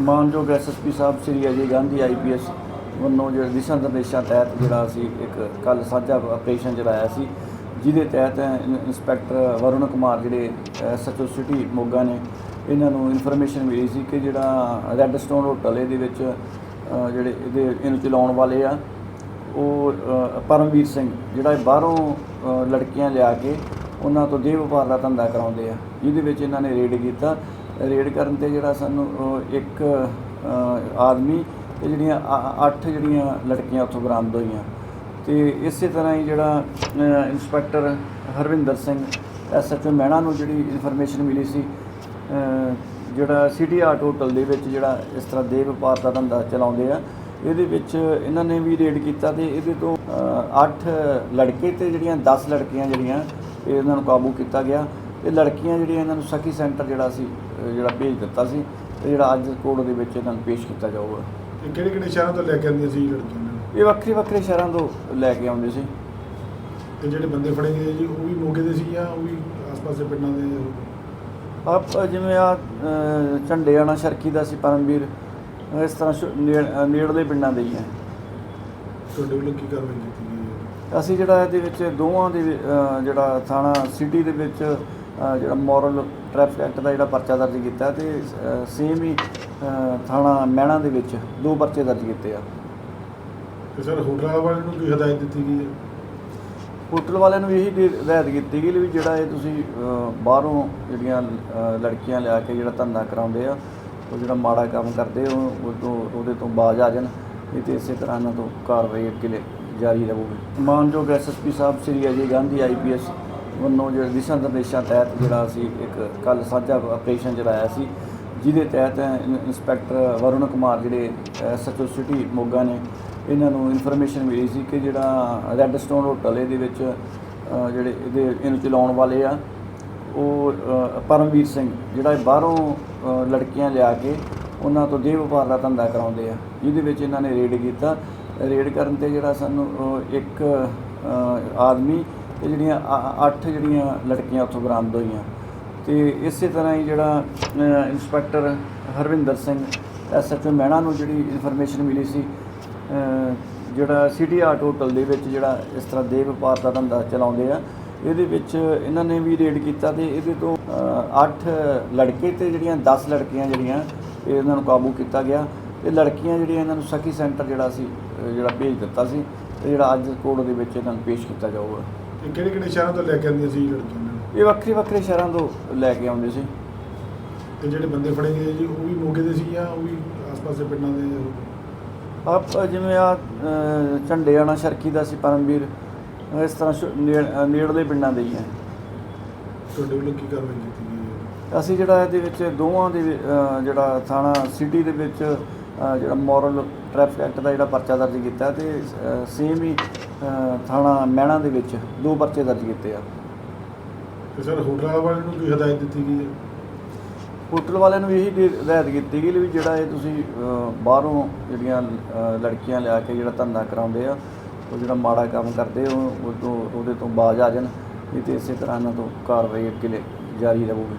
ਮਾਨਯੋਗ ਐਸਐਸਪੀ ਸਾਹਿਬ ਸ੍ਰੀ ਅਜੇ ਗਾਂਧੀ ਆਈਪੀਐਸ ਵੱਲੋਂ ਜਿਹੜੇ ਦਿਸ਼ਾ ਨਿਰਦੇਸ਼ਾਂ ਤਹਿਤ ਜਿਹੜਾ ਅਸੀਂ ਇੱਕ ਕੱਲ ਸਾਂਝਾ ਆਪਰੇਸ਼ਨ ਚਲਾਇਆ ਸੀ, ਜਿਹਦੇ ਤਹਿਤ ਇੰਸਪੈਕਟਰ ਵਰੁਣ ਕੁਮਾਰ ਜਿਹੜੇ ਐਸਐਚਓ ਸਿਟੀ ਮੋਗਾ ਨੇ, ਇਹਨਾਂ ਨੂੰ ਇਨਫੋਰਮੇਸ਼ਨ ਮਿਲੀ ਸੀ ਕਿ ਜਿਹੜਾ ਰੈੱਡ ਸਟੋਨ ਹੋਟਲ ਇਹਦੇ ਵਿੱਚ ਜਿਹੜੇ ਇਹਦੇ ਇਹਨੂੰ ਚਲਾਉਣ ਵਾਲੇ ਆ, ਉਹ ਪਰਮਵੀਰ ਸਿੰਘ, ਜਿਹੜਾ ਬਾਹਰੋਂ ਲੜਕੀਆਂ ਲਿਆ ਕੇ ਉਹਨਾਂ ਤੋਂ ਦੇਹ ਵਪਾਰ ਦਾ ਧੰਦਾ ਕਰਾਉਂਦੇ ਆ, ਜਿਹਦੇ ਵਿੱਚ ਇਹਨਾਂ ਨੇ ਰੇਡ ਕੀਤਾ। ਰੇਡ ਕਰਨ ਤੇ ਜਿਹੜਾ ਸਾਨੂੰ ਇੱਕ ਆਦਮੀ ਤੇ ਜਿਹੜੀਆਂ ਅ- ਅੱਠ ਜਿਹੜੀਆਂ ਲੜਕੀਆਂ ਉੱਥੋਂ ਬਰਾਮਦ ਹੋਈਆਂ। ਤੇ ਇਸੇ ਤਰ੍ਹਾਂ ਹੀ ਜਿਹੜਾ ਇੰਸਪੈਕਟਰ ਹਰਵਿੰਦਰ ਸਿੰਘ ਐਸਐਚਓ ਮਹਿਣਾ ਨੂੰ ਜਿਹੜੀ ਇਨਫੋਰਮੇਸ਼ਨ ਮਿਲੀ ਸੀ ਜਿਹੜਾ ਸਿਟੀ ਆਰਟ ਹੋਟਲ ਦੇ ਵਿੱਚ ਜਿਹੜਾ ਇਸ ਤਰ੍ਹਾਂ ਦੇ ਵਪਾਰ ਦਾ ਧੰਦਾ ਚਲਾਉਂਦੇ ਆ, ਇਹਦੇ ਵਿੱਚ ਇਹਨਾਂ ਨੇ ਵੀ ਰੇਡ ਕੀਤਾ ਤੇ ਇਹਦੇ ਤੋਂ 8 ਲੜਕੇ ਤੇ ਜਿਹੜੀਆਂ 10 ਲੜਕੀਆਂ ਜਿਹੜੀਆਂ ਇਹਨਾਂ ਨੂੰ ਕਾਬੂ ਕੀਤਾ ਗਿਆ। ਤੇ ਲੜਕੀਆਂ ਜਿਹੜੀਆਂ ਇਹਨਾਂ ਨੂੰ ਸਖੀ ਸੈਂਟਰ ਜਿਹੜਾ ਸੀ ਜਿਹੜਾ ਭੇਜ ਦਿੱਤਾ ਸੀ ਤੇ ਜਿਹੜਾ ਅੱਜ ਕੋਰਟ ਦੇ ਵਿੱਚ ਇਹਨਾਂ ਨੂੰ ਪੇਸ਼ ਕੀਤਾ ਜਾਊਗਾ। ਇਹ ਕਿਹੜੇ ਕਿਹੜੇ ਸ਼ਹਿਰਾਂ ਤੋਂ ਲੈ ਕੇ ਆਉਂਦੀਆਂ ਸੀ ਲੜਕੀਆਂ ਨੂੰ? ਇਹ ਵੱਖਰੇ ਵੱਖਰੇ ਸ਼ਹਿਰਾਂ ਤੋਂ ਲੈ ਕੇ ਆਉਂਦੇ ਸੀ। ਤੇ ਜਿਹੜੇ ਬੰਦੇ ਫੜੇ ਗਏ ਜੀ ਉਹ ਵੀ ਮੋਗੇ ਦੇ ਸੀ ਜਾਂ ਉਹ ਵੀ ਆਸ-ਪਾਸ ਦੇ ਪਿੰਡਾਂ ਦੇ ਆਪ ਜਿਵੇਂ ਆ ਝੰਡੇਆਣਾ ਸ਼ਰਕੀ ਦਾ ਸੀ ਪਰਮਵੀਰ। ਇਸ ਤਰ੍ਹਾਂ ਸ਼ੁ- ਨੇੜ- ਅ, ਨੇੜਲੇ ਪਿੰਡਾਂ ਦੇ ਹੀ ਆ ਤੁਹਾਡੇ ਵੱਲੋਂ ਕੀ ਕਾਰਵਾਈ ਕੀਤੀ ਗਈ ਹੈ? ਅਸੀਂ ਜਿਹੜਾ ਇਹਦੇ ਵਿੱਚ ਦੋਵਾਂ ਦੇ ਵਿ- ਅ, ਜਿਹੜਾ ਥਾਣਾ ਸਿਟੀ ਦੇ ਵਿੱਚ ਜਿਹੜਾ ਮੋਰਲ ਟ੍ਰੈਫਿਕ ਐਕਟ ਦਾ ਜਿਹੜਾ ਪਰਚਾ ਦਰਜ ਕੀਤਾ ਤੇ ਸੇਮ ਹੀ ਥਾਣਾ ਮਹਿਣਾ ਦੇ ਵਿੱਚ ਦੋ ਪਰਚੇ ਦਰਜ ਕੀਤੇ ਆ। ਤੇ ਸਰ ਹੋਟਲ ਵਾਲਿਆਂ ਨੂੰ ਕੀ ਹਦਾਇਤ ਦਿੱਤੀ ਗਈ ਹੈ? ਹੋਟਲ ਵਾਲਿਆਂ ਨੂੰ ਇਹੀ ਹਦਾਇਤ ਕੀਤੀ ਗਈ ਵੀ ਜਿਹੜਾ ਇਹ ਤੁਸੀਂ ਬਾਹਰੋਂ ਜਿਹੜੀਆਂ ਲੜਕੀਆਂ ਲਿਆ ਕੇ ਜਿਹੜਾ ਧੰਦਾ ਕਰਾਉਂਦੇ ਆ ਉਹ ਜਿਹੜਾ ਮਾੜਾ ਕੰਮ ਕਰਦੇ ਉਹ ਤੋਂ ਉਹਦੇ ਤੋਂ ਬਾਜ਼ ਆ ਜਾਣ। ਨਹੀਂ ਤੇ ਇਸੇ ਤਰ੍ਹਾਂ ਇਹਨਾਂ ਤੋਂ ਕਾਰਵਾਈ ਅੱਗੇ ਜਾਰੀ ਰਹੂਗੀ। ਮਾਨਯੋਗ ਐਸਐਸਪੀ ਸਾਹਿਬ ਸ੍ਰੀ ਅਜੇ ਗਾਂਧੀ ਆਈਪੀਐਸ ਵੱਲੋਂ ਜਿਹੜੇ ਦਿਸ਼ਾ ਨਿਰਦੇਸ਼ਾਂ ਤਹਿਤ ਜਿਹੜਾ ਅਸੀਂ ਇੱਕ ਕੱਲ ਸਾਂਝਾ ਆਪਰੇਸ਼ਨ ਚਲਾਇਆ ਸੀ, ਜਿਹਦੇ ਤਹਿਤ ਇੰਸਪੈਕਟਰ ਵਰੁਣ ਕੁਮਾਰ ਜਿਹੜੇ ਐਸਐਚਓ ਸਿਟੀ ਮੋਗਾ ਨੇ, ਇਹਨਾਂ ਨੂੰ ਇਨਫੋਰਮੇਸ਼ਨ ਮਿਲੀ ਸੀ ਕਿ ਜਿਹੜਾ ਰੈੱਡ ਸਟੋਨ ਹੋਟਲ ਇਹਦੇ ਵਿੱਚ ਜਿਹੜੇ ਇਹਦੇ ਇਹਨੂੰ ਚਲਾਉਣ ਵਾਲੇ ਆ, ਉਹ ਪਰਮਵੀਰ ਸਿੰਘ, ਜਿਹੜਾ ਬਾਹਰੋਂ ਲੜਕੀਆਂ ਲਿਆ ਕੇ ਉਹਨਾਂ ਤੋਂ ਦੇਹ ਵਪਾਰ ਦਾ ਧੰਦਾ ਕਰਾਉਂਦੇ ਆ, ਜਿਹਦੇ ਵਿੱਚ ਇਹਨਾਂ ਨੇ ਰੇਡ ਕੀਤਾ। ਰੇਡ ਕਰਨ ਤੇ ਜਿਹੜਾ ਸਾਨੂੰ ਇੱਕ ਆਦਮੀ ਤੇ ਜਿਹੜੀਆਂ ਅ- ਅੱਠ ਜਿਹੜੀਆਂ ਲੜਕੀਆਂ ਉੱਥੋਂ ਬਰਾਮਦ ਹੋਈਆਂ। ਤੇ ਇਸੇ ਤਰ੍ਹਾਂ ਹੀ ਜਿਹੜਾ ਇੰਸਪੈਕਟਰ ਹਰਵਿੰਦਰ ਸਿੰਘ ਐਸਐਚਓ ਮਹਿਣਾ ਨੂੰ ਜਿਹੜੀ ਇਨਫੋਰਮੇਸ਼ਨ ਮਿਲੀ ਸੀ ਜਿਹੜਾ ਸਿਟੀ ਆਰਟ ਹੋਟਲ ਦੇ ਵਿੱਚ ਜਿਹੜਾ ਇਸ ਤਰ੍ਹਾਂ ਦੇ ਵਪਾਰ ਦਾ ਧੰਦਾ ਚਲਾਉਂਦੇ ਆ, ਇਹਦੇ ਵਿੱਚ ਇਹਨਾਂ ਨੇ ਵੀ ਰੇਡ ਕੀਤਾ ਤੇ ਇਹਦੇ ਤੋਂ 8 ਲੜਕੇ ਤੇ ਜਿਹੜੀਆਂ 10 ਲੜਕੀਆਂ ਜਿਹੜੀਆਂ ਇਹਨਾਂ ਨੂੰ ਕਾਬੂ ਕੀਤਾ ਗਿਆ। ਤੇ ਲੜਕੀਆਂ ਜਿਹੜੀਆਂ ਇਹਨਾਂ ਨੂੰ ਸਖੀ ਸੈਂਟਰ ਜਿਹੜਾ ਸੀ ਜਿਹੜਾ ਭੇਜ ਦਿੱਤਾ ਸੀ, ਤੇ ਜਿਹੜਾ ਅੱਜ ਕੋਰਟ ਦੇ ਵਿੱਚ ਇਹਨਾਂ ਨੂੰ ਪੇਸ਼ ਕੀਤਾ ਜਾਊਗਾ। ਇਹ ਕਿਹੜੇ ਕਿਹੜੇ ਸ਼ਹਿਰਾਂ ਤੋਂ ਲੈ ਕੇ ਆਉਂਦੀਆਂ ਸੀ ਲੜਕੀਆਂ ਨੂੰ? ਇਹ ਵੱਖਰੇ ਵੱਖਰੇ ਸ਼ਹਿਰਾਂ ਤੋਂ ਲੈ ਕੇ ਆਉਂਦੇ ਸੀ। ਤੇ ਜਿਹੜੇ ਬੰਦੇ ਫੜੇ ਗਏ ਜੀ ਉਹ ਵੀ ਮੋਗੇ ਦੇ ਸੀ ਜਾਂ ਉਹ ਵੀ ਆਸ-ਪਾਸ ਦੇ ਪਿੰਡਾਂ ਦੇ? ਆਪ ਜਿਵੇਂ ਆ ਝੰਡੇਆਣਾ ਸ਼ਰਕੀ ਦਾ ਸੀ ਪਰਮਵੀਰ। ਇਸ ਤਰ੍ਹਾਂ ਸ਼ੁ- ਨੇੜ- ਅ, ਨੇੜਲੇ ਪਿੰਡਾਂ ਦੇ ਹੀ ਆ ਤੁਹਾਡੇ ਵੱਲੋਂ ਕੀ ਕਾਰਵਾਈ ਕੀਤੀ ਗਈ? ਹੈ ਅਸੀਂ ਜਿਹੜਾ ਇਹਦੇ ਵਿੱਚ ਦੋਵਾਂ ਦੇ ਜਿਹੜਾ ਥਾਣਾ ਸਿਟੀ ਦੇ ਵਿੱਚ ਜਿਹੜਾ ਮੋਰਲ ਟ੍ਰੈਫਿਕ ਐਕਟ ਦਾ ਜਿਹੜਾ ਪਰਚਾ ਦਰਜ ਕੀਤਾ ਤੇ ਸੇਮ ਹੀ ਥਾਣਾ ਮਹਿਣਾ ਦੇ ਵਿੱਚ ਦੋ ਪਰਚੇ ਦਰਜ ਕੀਤੇ ਆ। ਤੇ ਸਰ ਹੋਟਲ ਵਾਲਿਆਂ ਨੂੰ ਕੀ ਹਦਾਇਤ ਦਿੱਤੀ ਗਈ ਹੈ? ਹੋਟਲ ਵਾਲਿਆਂ ਨੂੰ ਇਹੀ ਹਦਾਇਤ ਕੀਤੀ ਗਈ ਵੀ ਜਿਹੜਾ ਇਹ ਤੁਸੀਂ ਬਾਹਰੋਂ ਜਿਹੜੀਆਂ ਲੜਕੀਆਂ ਲਿਆ ਕੇ ਜਿਹੜਾ ਧੰਦਾ ਕਰਾਉਂਦੇ ਆ ਉਹ ਜਿਹੜਾ ਮਾੜਾ ਕੰਮ ਕਰਦੇ ਉਹ ਉਹਦੇ ਤੋਂ ਬਾਜ਼ ਆ ਜਾਣ ਨਹੀਂ ਤੇ ਇਸੇ ਤਰ੍ਹਾਂ ਇਹਨਾਂ ਤੋਂ ਕਾਰਵਾਈ ਅੱਗੇ ਜਾਰੀ ਰਹੂਗੀ।